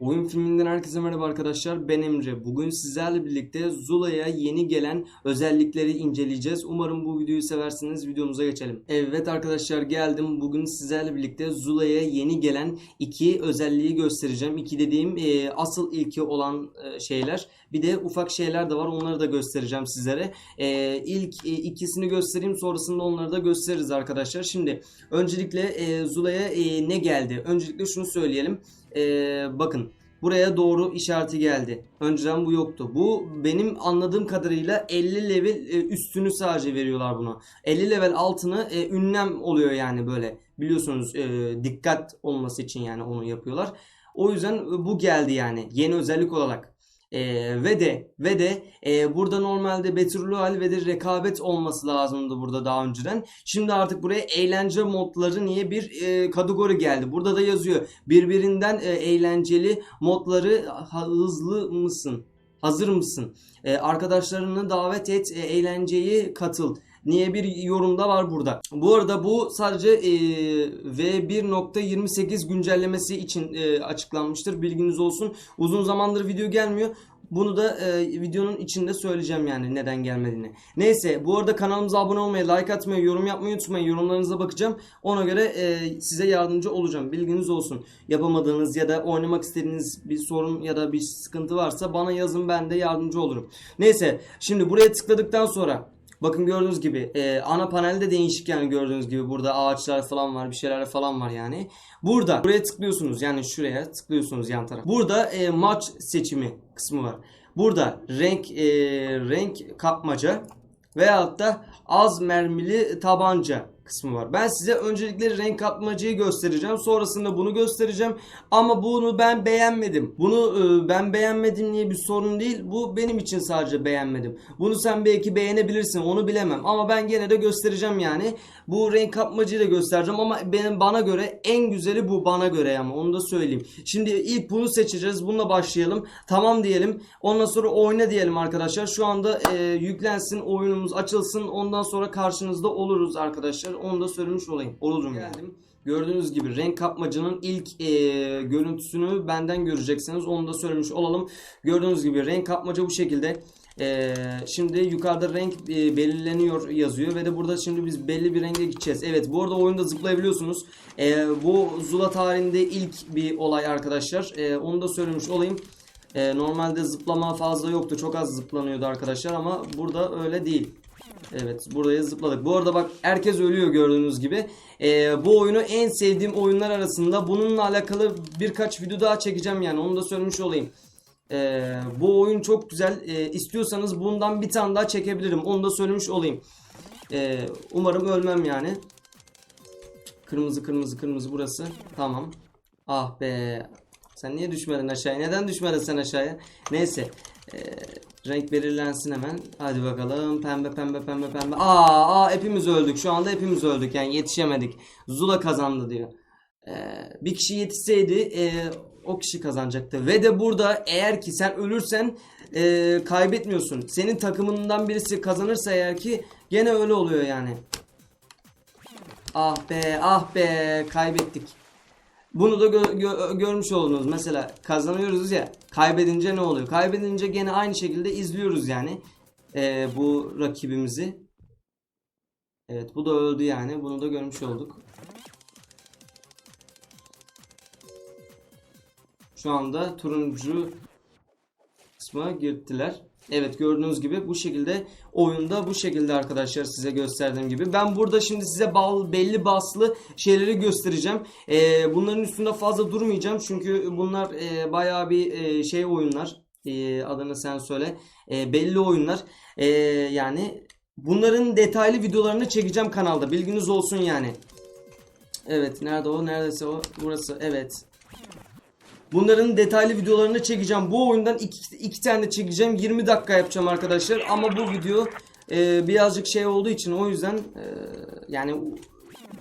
Oyun filminden herkese merhaba arkadaşlar. Ben Emre. Bugün sizlerle birlikte Zula'ya yeni gelen özellikleri inceleyeceğiz. Umarım bu videoyu seversiniz. Videomuza geçelim. Evet arkadaşlar geldim. Bugün sizlerle birlikte Zula'ya yeni gelen iki özelliği göstereceğim. İki dediğim e, asıl ilki olan e, şeyler. Bir de ufak şeyler de var. Onları da göstereceğim sizlere. E, ilk e, ikisini göstereyim. Sonrasında onları da gösteririz arkadaşlar. Şimdi öncelikle e, Zula'ya e, ne geldi? Öncelikle şunu söyleyelim. Ee, bakın buraya doğru işareti geldi. Önceden bu yoktu. Bu benim anladığım kadarıyla 50 level e, üstünü sadece veriyorlar buna. 50 level altını e, ünlem oluyor yani böyle. Biliyorsunuz e, dikkat olması için yani onu yapıyorlar. O yüzden bu geldi yani yeni özellik olarak. Ee, ve de ve de e, burada normalde Royale ve de rekabet olması lazımdı burada daha önceden. Şimdi artık buraya eğlence modları niye bir e, kategori geldi. Burada da yazıyor. Birbirinden e, eğlenceli modları hızlı mısın? Hazır mısın? E, arkadaşlarını davet et, e, eğlenceyi katıl. Niye bir yorumda var burada. Bu arada bu sadece e, V1.28 güncellemesi için e, açıklanmıştır. Bilginiz olsun. Uzun zamandır video gelmiyor. Bunu da e, videonun içinde söyleyeceğim yani neden gelmediğini. Neyse bu arada kanalımıza abone olmayı, like atmayı, yorum yapmayı unutmayın. Yorumlarınıza bakacağım. Ona göre e, size yardımcı olacağım. Bilginiz olsun. Yapamadığınız ya da oynamak istediğiniz bir sorun ya da bir sıkıntı varsa bana yazın ben de yardımcı olurum. Neyse şimdi buraya tıkladıktan sonra Bakın gördüğünüz gibi e, ana panelde değişik yani gördüğünüz gibi burada ağaçlar falan var bir şeyler falan var yani. Burada buraya tıklıyorsunuz yani şuraya tıklıyorsunuz yan taraf. Burada e, maç seçimi kısmı var. Burada renk e, renk kapmaca veyahut da az mermili tabanca kısmı var. Ben size öncelikle renk kapmacayı göstereceğim. Sonrasında bunu göstereceğim. Ama bunu ben beğenmedim. Bunu e, ben beğenmedim diye bir sorun değil. Bu benim için sadece beğenmedim. Bunu sen belki beğenebilirsin. Onu bilemem. Ama ben gene de göstereceğim yani. Bu renk kapmacayı da göstereceğim ama benim bana göre en güzeli bu bana göre ama onu da söyleyeyim. Şimdi ilk bunu seçeceğiz. Bununla başlayalım. Tamam diyelim. Ondan sonra oyna diyelim arkadaşlar. Şu anda e, yüklensin, oyunumuz açılsın. Ondan sonra karşınızda oluruz arkadaşlar. Onu da söylemiş olayım. Olurum yani. Gördüğünüz gibi renk kapmacının ilk e, görüntüsünü benden göreceksiniz. Onu da söylemiş olalım. Gördüğünüz gibi renk kapmaca bu şekilde. E, şimdi yukarıda renk e, belirleniyor yazıyor ve de burada şimdi biz belli bir renge gideceğiz. Evet bu arada oyunda zıplayabiliyorsunuz. E, bu Zula tarihinde ilk bir olay arkadaşlar. E, onu da söylemiş olayım. E, normalde zıplama fazla yoktu. Çok az zıplanıyordu arkadaşlar ama burada öyle değil. Evet buraya zıpladık. Bu arada bak herkes ölüyor gördüğünüz gibi. Ee, bu oyunu en sevdiğim oyunlar arasında. Bununla alakalı birkaç video daha çekeceğim yani onu da söylemiş olayım. Ee, bu oyun çok güzel. Ee, istiyorsanız bundan bir tane daha çekebilirim. Onu da söylemiş olayım. Ee, umarım ölmem yani. Kırmızı kırmızı kırmızı burası. Tamam. Ah be. Sen niye düşmedin aşağıya? Neden düşmedin sen aşağıya? Neyse. Ee, renk belirlensin hemen. Hadi bakalım. Pembe pembe pembe pembe. Aa, aa hepimiz öldük. Şu anda hepimiz öldük. Yani yetişemedik. Zula kazandı diyor. Ee, bir kişi yetişseydi e, o kişi kazanacaktı. Ve de burada eğer ki sen ölürsen e, kaybetmiyorsun. Senin takımından birisi kazanırsa eğer ki gene öyle oluyor yani. Ah be ah be kaybettik. Bunu da gö- gö- görmüş oldunuz. Mesela kazanıyoruz ya. Kaybedince ne oluyor? Kaybedince gene aynı şekilde izliyoruz yani. Ee, bu rakibimizi. Evet bu da öldü yani. Bunu da görmüş olduk. Şu anda turuncu kısma girdiler. Evet gördüğünüz gibi bu şekilde oyunda bu şekilde arkadaşlar size gösterdiğim gibi. Ben burada şimdi size bal, belli baslı şeyleri göstereceğim. Ee, bunların üstünde fazla durmayacağım. Çünkü bunlar e, bayağı bir e, şey oyunlar. E, adını sen söyle. E, belli oyunlar. E, yani bunların detaylı videolarını çekeceğim kanalda. Bilginiz olsun yani. Evet nerede o? Neredeyse o? Burası. Evet. Bunların detaylı videolarını çekeceğim. Bu oyundan iki, iki tane çekeceğim. 20 dakika yapacağım arkadaşlar. Ama bu video e, birazcık şey olduğu için o yüzden e, yani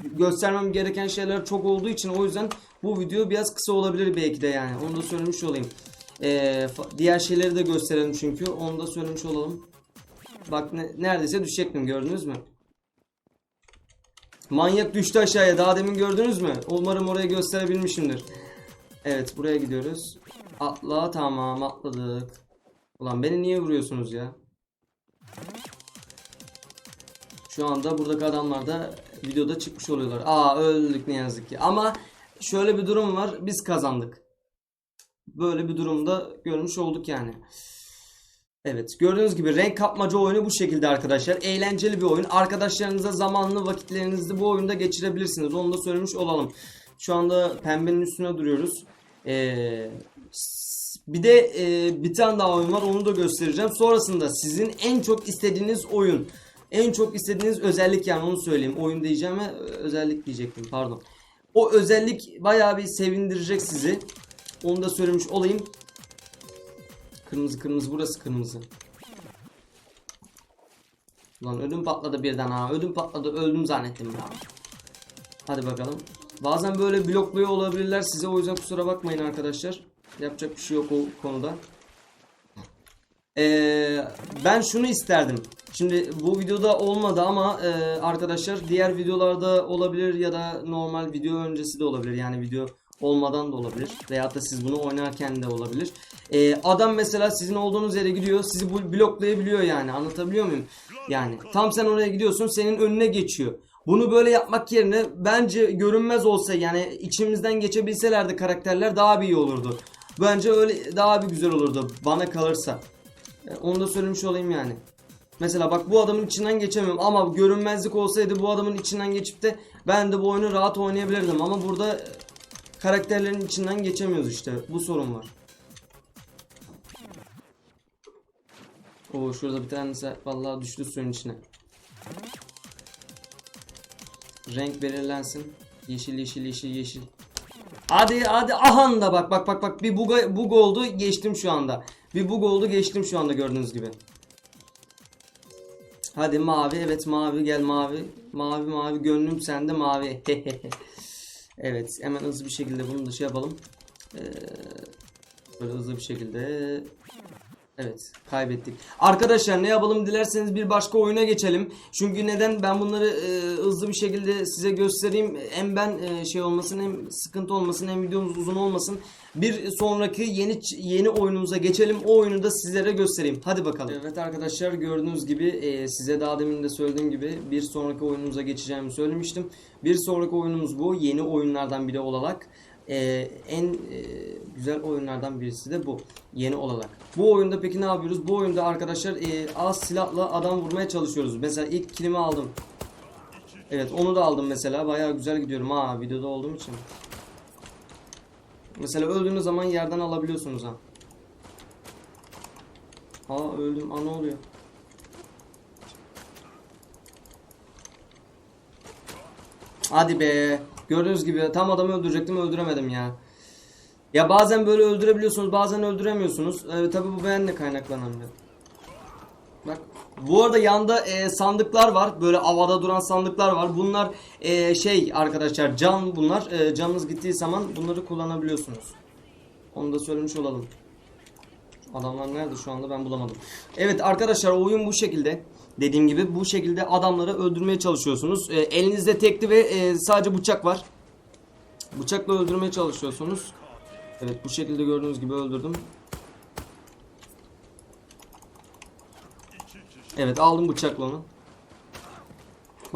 göstermem gereken şeyler çok olduğu için o yüzden bu video biraz kısa olabilir belki de yani. Onu da söylemiş olayım. E, diğer şeyleri de gösterelim çünkü. Onu da söylemiş olalım. Bak ne, neredeyse düşecektim gördünüz mü? Manyak düştü aşağıya. Daha demin gördünüz mü? Umarım orayı gösterebilmişimdir. Evet buraya gidiyoruz. Atla tamam atladık. Ulan beni niye vuruyorsunuz ya? Şu anda buradaki adamlar da videoda çıkmış oluyorlar. Aa öldük ne yazık ki. Ama şöyle bir durum var. Biz kazandık. Böyle bir durumda görmüş olduk yani. Evet gördüğünüz gibi renk kapmaca oyunu bu şekilde arkadaşlar. Eğlenceli bir oyun. Arkadaşlarınıza zamanlı vakitlerinizi bu oyunda geçirebilirsiniz. Onu da söylemiş olalım. Şu anda pembenin üstüne duruyoruz. Bir de e, bir tane daha oyun var onu da göstereceğim. Sonrasında sizin en çok istediğiniz oyun. En çok istediğiniz özellik yani onu söyleyeyim. Oyun diyeceğim ve özellik diyecektim pardon. O özellik bayağı bir sevindirecek sizi. Onu da söylemiş olayım. Kırmızı kırmızı burası kırmızı. Lan ödüm patladı birden ha. Ödüm patladı öldüm zannettim ya. Hadi bakalım. Bazen böyle blokluyor olabilirler size o yüzden kusura bakmayın arkadaşlar. Yapacak bir şey yok o konuda. Ee, ben şunu isterdim. Şimdi bu videoda olmadı ama e, arkadaşlar diğer videolarda olabilir ya da normal video öncesi de olabilir. Yani video olmadan da olabilir. Veyahut da siz bunu oynarken de olabilir. Ee, adam mesela sizin olduğunuz yere gidiyor. Sizi bloklayabiliyor yani. Anlatabiliyor muyum? Yani tam sen oraya gidiyorsun senin önüne geçiyor. Bunu böyle yapmak yerine bence görünmez olsa yani içimizden geçebilselerdi karakterler daha bir iyi olurdu. Bence öyle daha bir güzel olurdu bana kalırsa. E, Onu da söylemiş olayım yani. Mesela bak bu adamın içinden geçemiyorum ama görünmezlik olsaydı bu adamın içinden geçip de ben de bu oyunu rahat oynayabilirdim ama burada e, karakterlerin içinden geçemiyoruz işte. Bu sorun var. Oo şurada bir tanesi vallahi düştü suyun içine. Renk belirlensin. Yeşil yeşil yeşil yeşil. Hadi hadi ahan da bak bak bak bak bir bug, bug oldu geçtim şu anda. Bir bug oldu geçtim şu anda gördüğünüz gibi. Hadi mavi evet mavi gel mavi. Mavi mavi gönlüm sende mavi. evet hemen hızlı bir şekilde bunu da şey yapalım. Ee, böyle hızlı bir şekilde Evet kaybettik. Arkadaşlar ne yapalım dilerseniz bir başka oyuna geçelim. Çünkü neden ben bunları e, hızlı bir şekilde size göstereyim. Hem ben e, şey olmasın hem sıkıntı olmasın hem videomuz uzun olmasın. Bir sonraki yeni yeni oyunumuza geçelim. O oyunu da sizlere göstereyim. Hadi bakalım. Evet arkadaşlar gördüğünüz gibi e, size daha demin de söylediğim gibi bir sonraki oyunumuza geçeceğimi söylemiştim. Bir sonraki oyunumuz bu. Yeni oyunlardan biri olarak. Ee, en e, güzel oyunlardan birisi de bu yeni olarak. Bu oyunda peki ne yapıyoruz? Bu oyunda arkadaşlar e, az silahla adam vurmaya çalışıyoruz. Mesela ilk kilimi aldım. Evet onu da aldım mesela. Bayağı güzel gidiyorum ha videoda olduğum için. Mesela öldüğünüz zaman yerden alabiliyorsunuz ha. Aa öldüm. Aa ne oluyor? Hadi be. Gördüğünüz gibi tam adamı öldürecektim öldüremedim ya. Ya bazen böyle öldürebiliyorsunuz bazen öldüremiyorsunuz. Ee, tabi bu benimle kaynaklanan bir. Bak. Bu arada yanda e, sandıklar var. Böyle havada duran sandıklar var. Bunlar e, şey arkadaşlar can bunlar. E, canınız gittiği zaman bunları kullanabiliyorsunuz. Onu da söylemiş olalım. Adamlar nerede şu anda ben bulamadım. Evet arkadaşlar oyun bu şekilde. Dediğim gibi bu şekilde adamları öldürmeye çalışıyorsunuz. E, elinizde tekli ve e, sadece bıçak var. Bıçakla öldürmeye çalışıyorsunuz. Evet bu şekilde gördüğünüz gibi öldürdüm. Evet aldım bıçakla onu.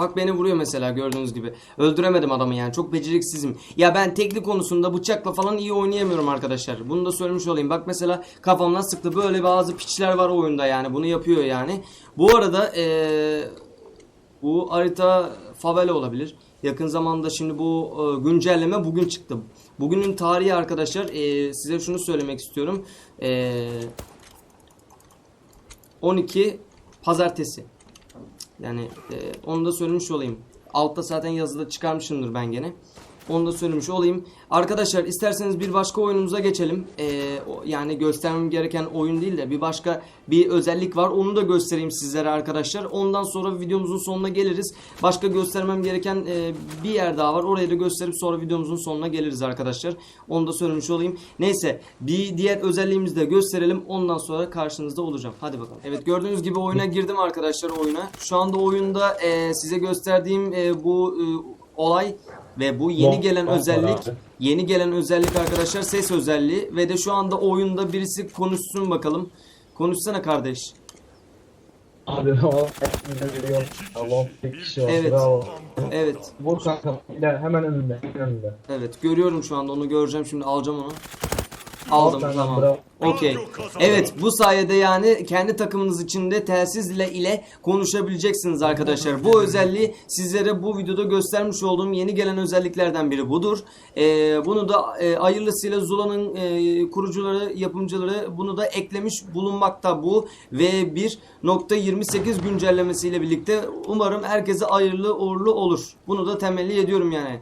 Bak beni vuruyor mesela gördüğünüz gibi. Öldüremedim adamı yani. Çok beceriksizim. Ya ben tekli konusunda bıçakla falan iyi oynayamıyorum arkadaşlar. Bunu da söylemiş olayım. Bak mesela kafamdan sıktı. Böyle bazı piçler var oyunda yani. Bunu yapıyor yani. Bu arada ee, bu harita favela olabilir. Yakın zamanda şimdi bu e, güncelleme bugün çıktı. Bugünün tarihi arkadaşlar e, size şunu söylemek istiyorum. E, 12 pazartesi. Yani e, onu da söylemiş olayım. Altta zaten yazıda çıkarmışımdır ben gene. Onu da söylemiş olayım. Arkadaşlar isterseniz bir başka oyunumuza geçelim. E, o- yani göstermem gereken oyun değil de bir başka bir özellik var. Onu da göstereyim sizlere arkadaşlar. Ondan sonra videomuzun sonuna geliriz. Başka göstermem gereken e, bir yer daha var. Orayı da gösterip sonra videomuzun sonuna geliriz arkadaşlar. Onu da söylemiş olayım. Neyse bir diğer özelliğimizi de gösterelim. Ondan sonra karşınızda olacağım. Hadi bakalım. Evet gördüğünüz gibi oyuna girdim arkadaşlar oyuna. Şu anda oyunda e, size gösterdiğim e, bu e, olay ve bu yeni Long- gelen long var özellik abi. yeni gelen özellik arkadaşlar ses özelliği ve de şu anda oyunda birisi konuşsun bakalım. Konuşsana kardeş. Abi o. Allah bir kişi var. Evet. Bravo. Evet. Vur kanka. İler, hemen önünde. Hemen önünde. Evet görüyorum şu anda onu göreceğim şimdi alacağım onu. Aldım tamam. bravo. Okey. Evet bu sayede yani kendi takımınız içinde telsiz ile ile konuşabileceksiniz arkadaşlar. Bu özelliği sizlere bu videoda göstermiş olduğum yeni gelen özelliklerden biri budur. Ee, bunu da e, hayırlısıyla Zula'nın e, kurucuları, yapımcıları bunu da eklemiş bulunmakta bu V1.28 güncellemesiyle birlikte. Umarım herkese hayırlı uğurlu olur. Bunu da temelli ediyorum yani.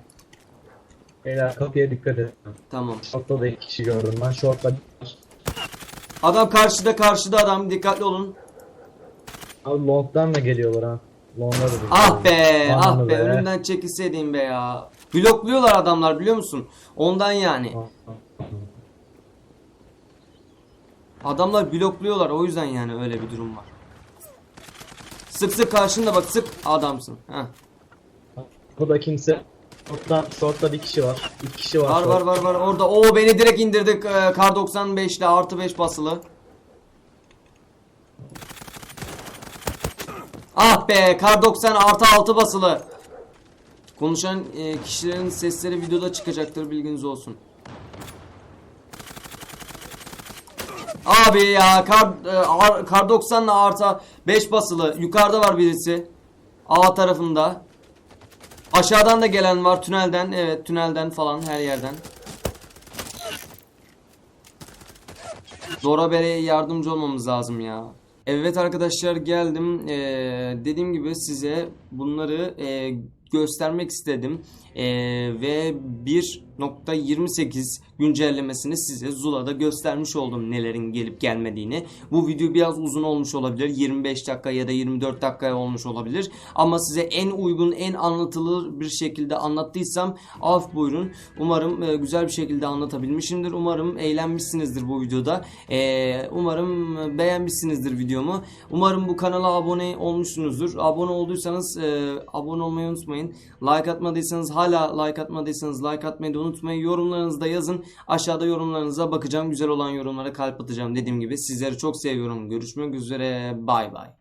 Beyler kapıya dikkat edin. Tamam. Short'ta da iki kişi gördüm ben. Short'ta Adam karşıda karşıda adam dikkatli olun. Abi long'dan da geliyorlar ha. Long'da da. Ah be ah Aman be be. önünden çekilseydin be ya. Blokluyorlar adamlar biliyor musun? Ondan yani. Adamlar blokluyorlar o yüzden yani öyle bir durum var. Sık sık karşında bak sık adamsın. Heh. Bu da kimse. Short'ta, short'ta bir kişi var. İki kişi var. Var var var var orada. Oo beni direkt indirdik e, kar 95 ile artı 5 basılı. Ah be kar 90 artı 6 basılı. Konuşan e, kişilerin sesleri videoda çıkacaktır bilginiz olsun. Abi ya kar, e, ar- kar 90 ile artı 5 basılı. Yukarıda var birisi. A tarafında. Aşağıdan da gelen var tünelden. Evet tünelden falan her yerden. Dora Bere'ye yardımcı olmamız lazım ya. Evet arkadaşlar geldim. Ee, dediğim gibi size bunları e, göstermek istedim. Ee, ve 1.28 güncellemesini size Zula'da göstermiş oldum nelerin gelip gelmediğini. Bu video biraz uzun olmuş olabilir. 25 dakika ya da 24 dakika olmuş olabilir. Ama size en uygun, en anlatılır bir şekilde anlattıysam af buyurun. Umarım e, güzel bir şekilde anlatabilmişimdir. Umarım eğlenmişsinizdir bu videoda. E, umarım e, beğenmişsinizdir videomu. Umarım bu kanala abone olmuşsunuzdur. Abone olduysanız abone olmayı unutmayın. Like atmadıysanız hala like atmadıysanız like atmayı da unutmayın. Yorumlarınızı da yazın. Aşağıda yorumlarınıza bakacağım. Güzel olan yorumlara kalp atacağım dediğim gibi. Sizleri çok seviyorum. Görüşmek üzere. Bay bay.